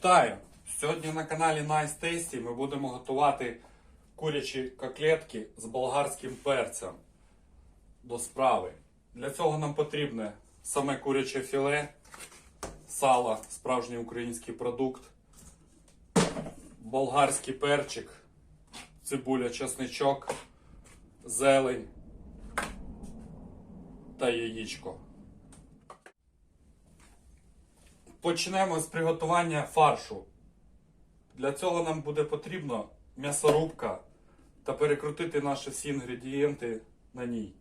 Вітаю! Сьогодні на каналі Nice Tasty ми будемо готувати курячі котлетки з болгарським перцем до справи. Для цього нам потрібне саме куряче філе, сало, справжній український продукт, болгарський перчик, цибуля, чесничок, зелень та яєчко. Почнемо з приготування фаршу. Для цього нам буде потрібно м'ясорубка та перекрутити наші всі інгредієнти на ній.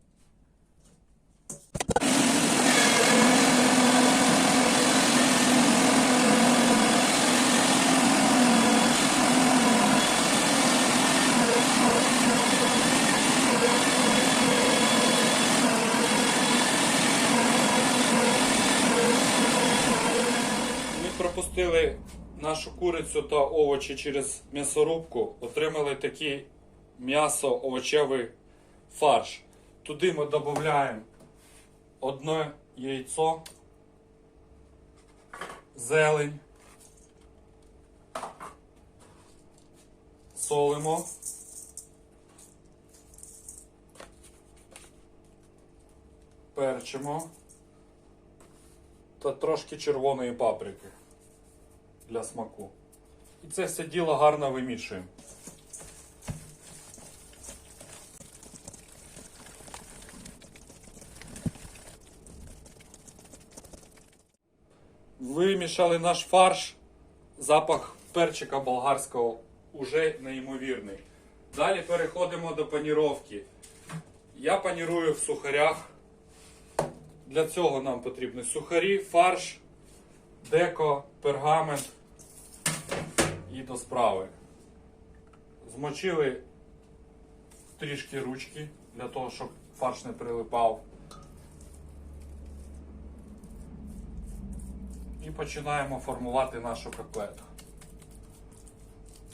Ми пропустили нашу курицю та овочі через м'ясорубку, отримали такий м'ясо-овочевий фарш. Туди ми додаємо одне яйцо, зелень, солимо. Перчимо та трошки червоної паприки для смаку. І це все діло гарно вимішуємо. Вимішали наш фарш, запах перчика болгарського уже неймовірний. Далі переходимо до паніровки. Я панірую в сухарях. Для цього нам потрібні сухарі, фарш, деко, пергамент і до справи. Змочили трішки ручки для того, щоб фарш не прилипав. І починаємо формувати нашу котлету.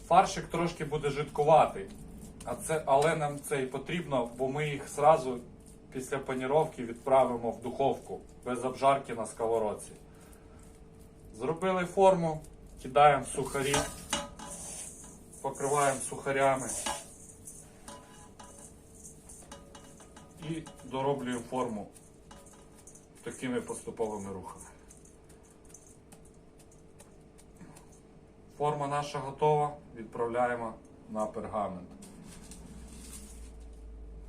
Фаршик трошки буде жидкуватий, а це, але нам це і потрібно, бо ми їх зразу після паніровки відправимо в духовку без обжарки на сковородці. Зробили форму, кидаємо в сухарі, покриваємо сухарями і дороблюємо форму такими поступовими рухами. Форма наша готова, відправляємо на пергамент.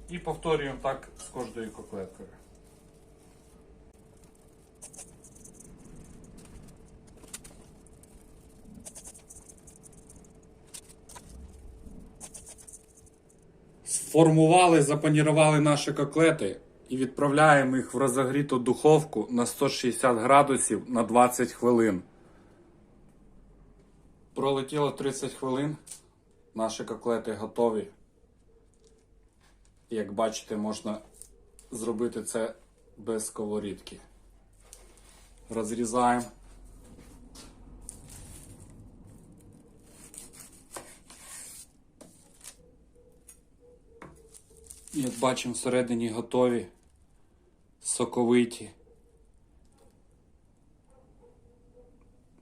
І повторюємо так з кожною котлеткою. Сформували, запанірували наші котлети і відправляємо їх в розогріту духовку на 160 градусів на 20 хвилин. Пролетіло 30 хвилин. Наші котлети готові. Як бачите, можна зробити це без сковорідки. Розрізаємо. Як бачимо, всередині готові, соковиті.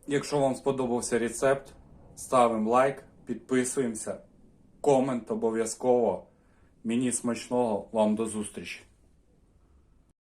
Якщо вам сподобався рецепт, ставимо лайк, підписуємося, комент обов'язково. Мені смачного, вам до зустрічі!